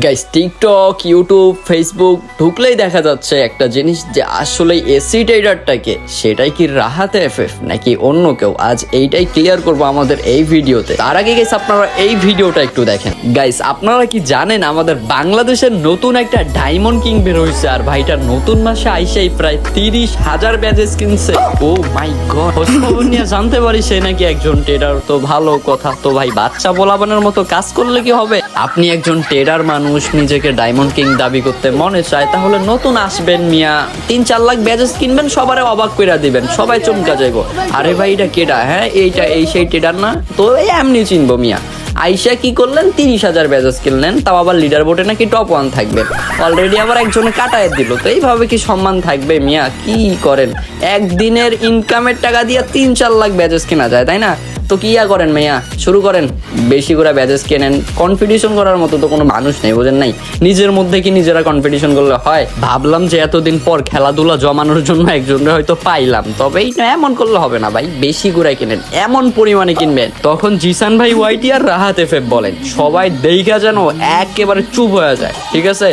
Guys TikTok YouTube Facebook ঢুকলেই দেখা যাচ্ছে একটা জিনিস যে আসলে এসি ট্রেডারটাকে সেটাই কি রাহাতে এফএফ নাকি অন্য কেউ? আজ এইটাই ক্লিয়ার করব আমাদের এই ভিডিওতে। তার আগে গাইস আপনারা এই ভিডিওটা একটু দেখেন। গাইস আপনারা কি জানেন আমাদের বাংলাদেশের নতুন একটা ডায়মন্ড কিং বের হয়েছে আর ভাইটার নতুন মাসে আইসাই প্রায় তিরিশ হাজার ব্যাজেস কিনছে। ও মাই গড খবর নিয়ে জানতে পারি সে নাকি একজন ট্রেডার তো ভালো কথা, তো ভাই বাচ্চা বলাবানের মতো কাজ করলে কি হবে? আপনি একজন ট্রেডার মানুষ নিজেকে ডায়মন্ড কিং দাবি করতে মনে চায়, তাহলে নতুন আসবেন মিয়া। তিন চার লাখ ব্যাজেস কিনবেন, সবারে অবাক করে দিবেন, সবাই চমকা যাইব। আরে ভাই, এটা কেডা? হ্যাঁ এইটা এই সেই ট্রেডার না? তো এই এমনি চিনবো মিয়া। আইসা কি করলেন? তিরিশ হাজার ব্যাজেস কিনলেন, তাও আবার লিডার বোর্ডে নাকি টপ ওয়ান থাকবে। অলরেডি আবার একজনে কাটায় দিল, তো এইভাবে কি সম্মান থাকবে মিয়া? কি করেন? একদিনের ইনকামের টাকা দিয়ে তিন চার লাখ ব্যাজেস কেনা যায়, তাই না? তো কি ইয়া করেন মিয়া শুরু করেন। বেশি করে ব্যাজেস কেনেন কম্পিটিশন করার মতো তো কোনো মানুষ নেই, বোঝেন নাই? নিজের মধ্যে কি নিজেরা কম্পিটিশন করলে হয়? ভাবলাম যে এতদিন পর খেলাধুলা জমানোর জন্য একজনকে হয়তো পাইলাম, তবে এইটা এমন করলে হবে না ভাই। বেশি করে কিনেন, এমন পরিমাণে কিনবেন। তখন জিসান ভাই ওয়াইটি আর রাহাত এফএফ বলেন, সবাই দেখা যেন একেবারে চুপ হয়ে যায়, ঠিক আছে?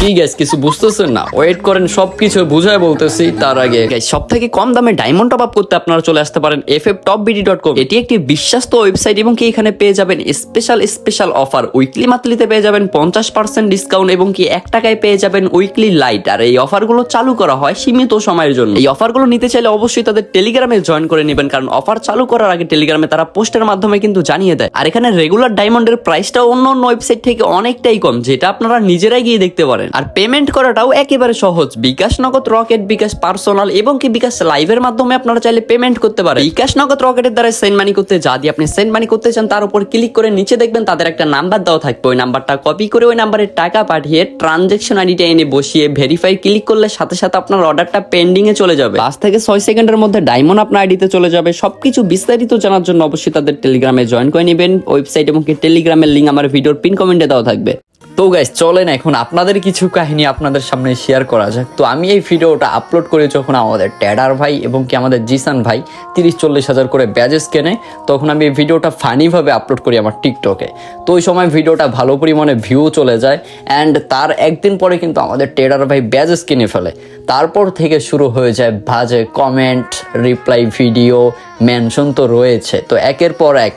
কি গ্যাস কিছু বুঝতেছেন না? ওয়েট করেন, সবকিছু বুঝায় বলতেছি তার আগে। সব থেকে কম দামে ডায়মন্ড টপ আপ করতে আপনারা চলে আসতে পারেন F F top BD dot com এটি একটি বিশ্বাস্ত ওয়েবসাইট এবং কি এখানে পেয়ে যাবেন স্পেশাল স্পেশাল অফার উইকলি মান্থলিতে পেয়ে যাবেন পঞ্চাশ পার্সেন্ট ডিসকাউন্ট এবং কি এক টাকায় পেয়ে যাবেন উইকলি লাইট আর এই অফারগুলো চালু করা হয় সীমিত সময়ের জন্য। এই অফারগুলো নিতে চাইলে অবশ্যই তাদের টেলিগ্রামে জয়েন করে নেবেন, কারণ অফার চালু করার আগে টেলিগ্রামে তারা পোস্টের মাধ্যমে কিন্তু জানিয়ে দেয়। আর এখানে রেগুলার ডায়মন্ডের প্রাইসটা অন্য অন্য ওয়েবসাইট থেকে অনেকটাই কম, যেটা আপনারা নিজেরাই গিয়ে দেখতে পারেন। আর পেমেন্ট করাটাও একেবারে সহজ। বিকাশ নগদ রকেট, বিকাশ পার্সোনাল এবং কি বিকাশ লাইভের মাধ্যমে আপনারা চাইলে পেমেন্ট করতে পারেন। বিকাশ নগদ রকেটের দ্বারা সেন্ড মানি করতে যা দিয়ে আপনি সেন্ড মানি করতে চান, তার উপর ক্লিক করে নিচে দেখবেন তাদের একটা নাম্বার দেওয়া থাকবে। ওই নাম্বারটা কপি করে ওই নাম্বারে টাকা পাঠিয়ে ট্রানজেকশন আইডিটা এনে বসিয়ে ভেরিফাই ক্লিক করলে সাথে সাথে আপনার অর্ডারটা পেন্ডিং এ চলে যাবে। পাঁচ থেকে ছয় সেকেন্ডের মধ্যে ডায়মন্ড আপনার আইডিতে চলে যাবে। সবকিছু বিস্তারিত জানার জন্য অবশ্যই তাদের টেলিগ্রামে জয়েন করে নেবেন। ওয়েবসাইট এবং টেলিগ্রামের লিঙ্ক আমার ভিডিওর পিন কমেন্টে দেওয়া থাকবে। তো গাইস চলেন এখন আপনাদের কিছু কাহিনী আপনাদের সামনে শেয়ার করা যাক। তো আমি এই ভিডিওটা আপলোড করি যখন আমাদের ট্যাডার ভাই এবং কি আমাদের জিসান ভাই তিরিশ চল্লিশ হাজার করে ব্যাজেস কেনে, তখন আমি এই ভিডিওটা ফানিভাবে আপলোড করি আমার টিকটকে তো ওই সময় ভিডিওটা ভালো পরিমাণে ভিউ চলে যায় অ্যান্ড তার একদিন পরে কিন্তু আমাদের ট্যাডার ভাই ব্যাজেস কিনে ফেলে। তারপর থেকে শুরু হয়ে যায় বাজে কমেন্ট রিপ্লাই ভিডিও মেনশন তো রয়েছে। তো একের পর এক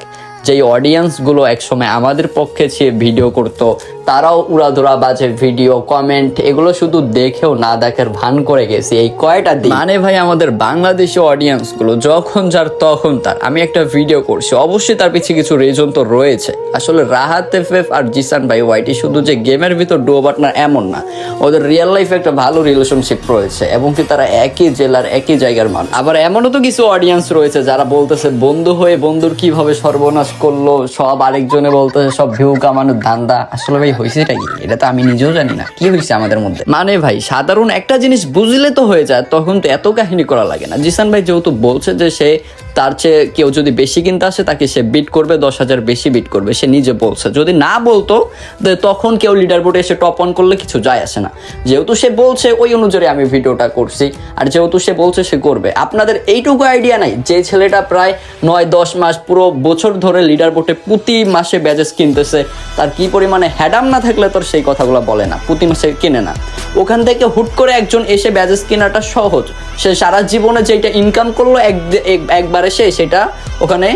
যেই অডিয়েন্সগুলো একসময় আমাদের পক্ষে চেয়ে ভিডিও করতো তারাও উড়াধুরা বাজে ভিডিও কমেন্ট এগুলো শুধু দেখেও না দেখার ভান করে গেছি এই কয়টা দিন। মানে ভাই, আমাদের বাংলাদেশি অডিয়েন্সগুলো যখন যার তখন তার। আমি একটা ভিডিও করছি, অবশ্যই তার পিছিয়ে কিছু রিজন তো রয়েছে। আসলে রাহাত এফ এফ আর জিসান ভাই ওয়াইটি শুধু যে গেমের ভিতর ডুয়ো পার্টনার এমন না, ওদের রিয়েল লাইফে একটা ভালো রিলেশনশিপ রয়েছে, এবং কি তারা একই জেলার একই জায়গার মানুষ। আবার এমনও তো কিছু অডিয়েন্স রয়েছে যারা বলতেছে, বন্ধু হয়ে বন্ধুর কীভাবে সর্বনাশ করল? সব আরেকজনে বলতেছে, সব ভিউ কামানোর ধান্দা। আসলে ভাই হয়েছে এটা কি? এটা তো আমি নিজেও জানি না। কি হয়েছে আমাদের মধ্যে? মানে ভাই, সাধারণ একটা জিনিস বুঝলে তো হয়ে যায়, তখন তো এত কাহিনী করা লাগে না। জিসান ভাই যেহেতু বলছে যে সে তার চেয়ে কেউ যদি বেশি কিনতে আসে, তাকে সে বিট করবে, দশ হাজার বেশি বিট করবে। সে নিজে বলছে। যদি না বলতো তখন কেউ লিডার বোর্ডে এসে টপ অন করলে কিছু যায় আসে না। যেহেতু সে বলছে, ওই অনুযায়ী আমি ভিডিওটা করছি। আর যেহেতু সে বলছে, সে করবে। আপনাদের এইটুকু আইডিয়া নাই। যে ছেলেটা প্রায় নয়, দশ মাস পুরো বছর ধরে লিডার বোর্ডে প্রতি মাসে ব্যাজেস কিনতেছে, তার কি পরিমাণে হ্যাডাম না থাকলে তোর সেই কথাগুলো বলে না। প্রতি মাসে কিনে না। ওখান থেকে হুট করে একজন এসে ব্যাজেস কেনাটা সহজ। সে সারা জীবনে যেটা ইনকাম করল, এক এক- একবারে সে সেটা ওখানে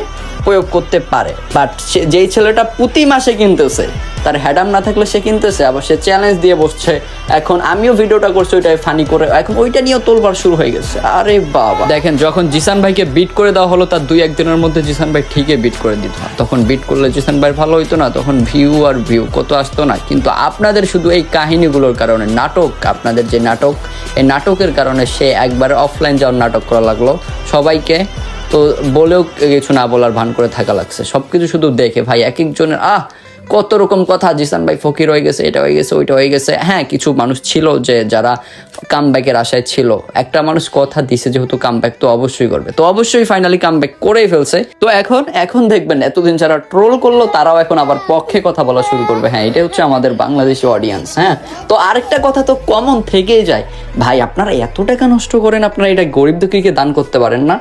প্রয়োগ করতে পারে। বাট যেই ছেলেটা প্রতি মাসে কিনতেছে, তার হ্যাডাম না থাকলে সে কিনতেছে, আবার সে চ্যালেঞ্জ দিয়ে বসছে। এখন আমিও ভিডিওটা করছি, ওইটাই ফানি করে, এখন ওইটা নিয়েও তোলবার শুরু হয়ে গেছে। আরে বাবা। দেখেন, যখন জিসান ভাইকে বিট করে দেওয়া হলো, তার দুই একদিনের মধ্যে জিসান ভাই ঠিকই বিট করে দিত। তখন বিট করলে জিসান ভাই ভালো হইতো না, তখন ভিউ আর ভিউ কত আসতো না। কিন্তু আপনাদের শুধু এই কাহিনীগুলোর কারণে, নাটক, আপনাদের যে নাটক, এই নাটকের কারণে সে একবার অফলাইন যাওয়ার নাটক করা লাগল। সবাইকে তো বলেও কিছু না বলার ভান করে থাকা লাগছে। সবকিছু শুধু দেখে ভাই এক একজনের আহ, কত রকম কথা, জিসান ভাই ফকির হয়ে গেছে, এটা হয়ে গেছে, ওইটা হয়ে গেছে। হ্যাঁ কিছু মানুষ ছিল যে, যারা কামব্যাকের আশায় ছিল। একটা মানুষ কথা দিছে যেহেতু কামব্যাক তো অবশ্যই করবে। তো অবশ্যই ফাইনালি কামব্যাক করেই ফেলছে। তো এখন এখন দেখবেন, এতদিন যারা ট্রোল করল, তারাও এখন আবার পক্ষে কথা বলা শুরু করবে। হ্যাঁ এটা হচ্ছে আমাদের বাংলাদেশি অডিয়েন্স হ্যাঁ। তো আরেকটা কথা তো কমন থেকেই যায়। ভাই, আপনারা এত টাকা নষ্ট করেন, আপনারা এটা গরিব দুঃখীকে দান করতে পারেন না।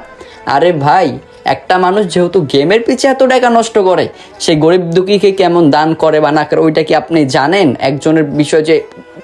আরে ভাই, একটা মানুষ যেহেতু গেমের পিছে এত টাকা নষ্ট করে সেই গরিব দুঃখীকে কেমন দান করে বা না করে, ওইটা কি আপনি জানেন? একজনের বিষয় যে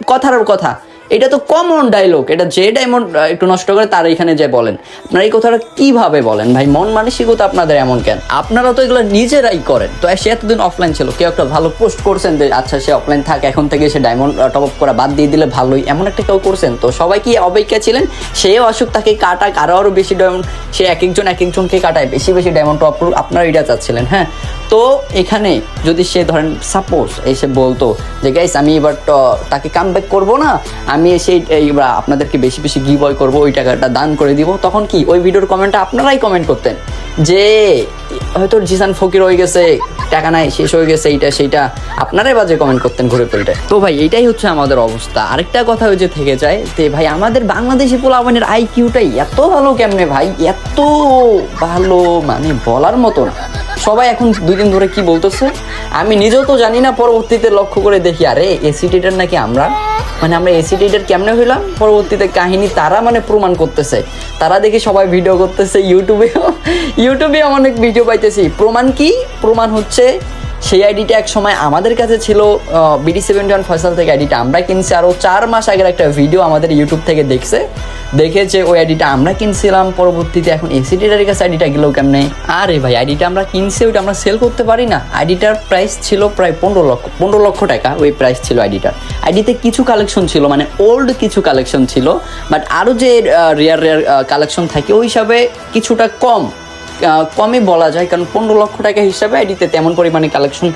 কথার কথা। এটা তো কমন ডায়লগ এটা যে ডায়মন্ড একটু নষ্ট করে তার এখানে যে বলেন। আপনারা এই কথাটা কীভাবে বলেন? ভাই, মন মানসিকতা আপনাদের এমন কেন? আপনারা তো এগুলো নিজেরাই করেন। তো সে এতদিন অফলাইন ছিল, কেউ একটা ভালো পোস্ট করছেন যে আচ্ছা সে অফলাইন থাকে, এখন থেকে সে ডায়মন্ড টপ আপ করা বাদ দিয়ে দিলে ভালোই। এমন একটা কেউ করছেন। তো সবাই কি অপেক্ষা ছিলেন? সেও অসুখ তাকে কাটাক, আরও আরও বেশি ডায়মন্ড সে এক একজন, এক একজনকে কাটায়, বেশি বেশি ডায়মন্ড টপ করুক আপনারা এটা চাচ্ছিলেন হ্যাঁ? তো এখানে যদি সে ধরেন সাপোজ এসে বলতো যে গাইস আমি এবার তাকে কাম ব্যাক করব না আমি সেই এইবার আপনাদেরকে বেশি বেশি গিভ বয় করব, ওই টাকাটা দান করে দিব। তখন কি, ওই ভিডিওর কমেন্টে আপনারাই কমেন্ট করতেন যে, হয়তো জিসান ফকির হয়ে গেছে, টাকা নাই, শেষ হয়ে গেছে, এইটা, সেইটা। আপনারাই বাজে কমেন্ট করতেন ঘুরে ফেলতে তো ভাই এটাই হচ্ছে আমাদের অবস্থা। আরেকটা কথা ওই যে থেকে যায়, যে ভাই, আমাদের বাংলাদেশি পোলাবানের আইকিউটাই এত ভালো কেমনে ভাই? এত ভালো মানে বলার মতো না। সবাই এখন দুই দিন ধরে কি বলতেছে? আমি নিজেও তো জানি না, পরবর্তীতে লক্ষ্য করে দেখি, আরে এসিটিটার নাকি আমরা? মানে আমরা এসিটেটার কেমনে হইলাম? পরবর্তীতে কাহিনী তারা মানে প্রমাণ করতেছে। তারা দেখি সবাই ভিডিও করতেছে ইউটিউবেও ইউটিউবে অনেক ভিডিও পাইতেছি। প্রমাণ কি? প্রমাণ হচ্ছে সেই আইডিটা এক সময় আমাদের কাছে ছিল বিডি সেভেন্টি ওয়ান ফয়সাল থেকে আইডিটা আমরা কিনছি, আরও চার মাস আগের একটা ভিডিও আমাদের ইউটিউব থেকে দেখছে দেখেছে ওই আইডিটা আমরা কিনছিলাম, পরবর্তীতে এখন এসিডিটার কাছে আইডিটা গেলেও কেমনে? আরে ভাই, আইডিটা আমরা কিনছি, ওইটা আমরা সেল করতে পারি না। আইডিটার প্রাইস ছিল প্রায় পনেরো লক্ষ পনেরো লক্ষ টাকা ওই প্রাইস ছিল আইডিটার। আইডিতে কিছু কালেকশন ছিল মানে ওল্ড কিছু কালেকশন ছিল বাট আরও যে রেয়ার রেয়ার কালেকশন থাকে, ওই হিসাবে কিছুটা কম। কমই বলা যায়, কারণ পনেরো লক্ষ টাকা হিসাবে আইডিতে তেমন পরিমাণে কালেকশন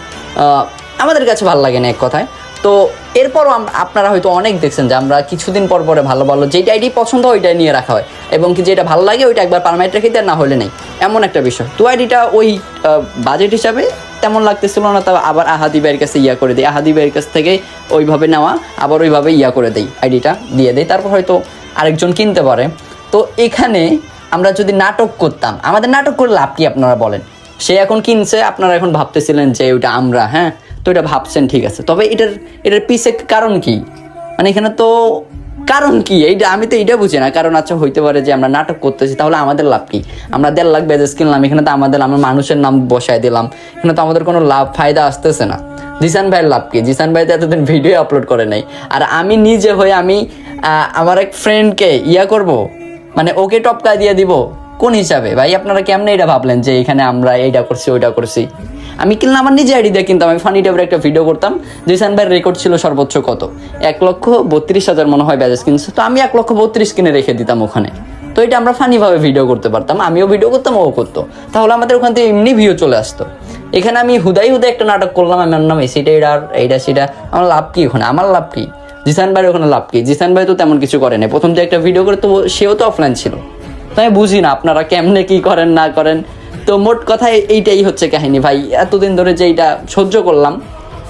আমাদের কাছে ভালো লাগে না এক কথায়। তো এরপরও আপনারা হয়তো অনেক দেখছেন যে আমরা কিছুদিন পর পরে ভালো ভালো যেটা আইডি পছন্দ হয় ওইটাই নিয়ে রাখা হয়, এবং কি যেটা ভালো লাগে ওইটা একবার পারমানেন্ট রেখে দেয় না হলে নেই। এমন একটা বিষয়। তো আইডিটা ওই বাজেট হিসাবে তেমন লাগতেছিল না, তা আবার আহাদি ভাইয়ের কাছে ইয়া করে দিই। আহাদি ভাইয়ের কাছ থেকে ওইভাবে নেওয়া, আবার ওইভাবে ইয়া করে দেই আইডিটা দিয়ে দেয় তারপর হয়তো আরেকজন কিনতে পারে। তো এখানে আমরা যদি নাটক করতাম, আমাদের নাটক করে লাভ কি আপনারা বলেন? সে এখন কিনছে, আপনারা এখন ভাবতেছিলেন যে ওইটা আমরা হ্যাঁ? তো এটা ভাবছেন, ঠিক আছে। তবে এটার এটার পিছে কারণ কি? মানে এখানে তো কারণ কি? এইটা, আমি তো এইটা বুঝি না। কারণ আচ্ছা হইতে পারে যে আমরা নাটক করতেছি, তাহলে আমাদের লাভ কি? আমরা দেড় লাখ বেজেস কিনলাম, এখানে তো আমাদের, আমরা মানুষের নাম বসায় দিলাম। এখানে তো আমাদের কোনো লাভ, ফায়দা আসতেছে না। জিসান ভাইয়ের লাভ কি? জিসান ভাই তো এতদিন ভিডিও আপলোড করে নাই। আর আমি নিজে হয়ে আমি আমার এক ফ্রেন্ডকে ইয়া করব? মানে ওকে টপকা দিয়ে দিব। কোন হিসাবে? ভাই, আপনারা কেমনে এটা ভাবলেন যে এখানে আমরা এইটা করছি, ওইটা করছি? আমি কিনলাম, আমার নিজে আইডি দিয়ে কিনতাম। আমি ফানি টাইপের একটা ভিডিও করতাম। জিসান ভাইয়ের রেকর্ড ছিল সর্বোচ্চ কত? এক লক্ষ বত্রিশ হাজার মনে হয় ব্যাজেস কিনছে। তো আমি এক লক্ষ বত্রিশ কিনে রেখে দিতাম ওখানে। তো এটা আমরা ফানিভাবে ভিডিও করতে পারতাম। আমিও ভিডিও করতাম, ও করতো। তাহলে আমাদের ওখান থেকে এমনি ভিউ চলে আসতো। এখানে আমি হুদাই হুদাই একটা নাটক করলাম আমার নাম এসিটা এটা এইটা সেটা, আমার লাভ কি ওখানে? আমার লাভ কি? জিসান ভাইয়ের ওখানে লাভ কি? জিসান ভাই তো তেমন কিছু করে প্রথম যে একটা ভিডিও করে, তো সেও তো অফলাইন ছিল। তো আমি বুঝি না আপনারা কেমনে কি করেন, না করেন। তো মোট কথা এইটাই হচ্ছে কাহিনী ভাই। এতদিন ধরে যে এইটা সহ্য করলাম,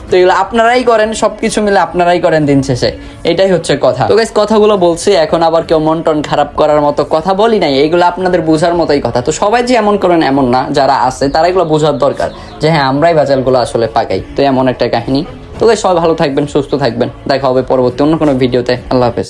তো এগুলো আপনারাই করেন সব কিছু মিলে আপনারাই করেন দিন শেষে। এটাই হচ্ছে কথা। তো গাইস কথাগুলো বলছি, এখন আবার কেউ মন টন খারাপ করার মতো কথা বলি নাই, এগুলো আপনাদের বোঝার মতোই কথা। তো সবাই যে এমন করেন, এমন না, যারা আছে, তারা এগুলো বোঝার দরকার যে হ্যাঁ আমরাই বাজারগুলো আসলে পাকাই। তো এমন একটা কাহিনী। তো সবাই ভালো থাকবেন সুস্থ থাকবেন। দেখা হবে পরবর্তী অন্য কোনো ভিডিওতে। আল্লাহ হাফেজ।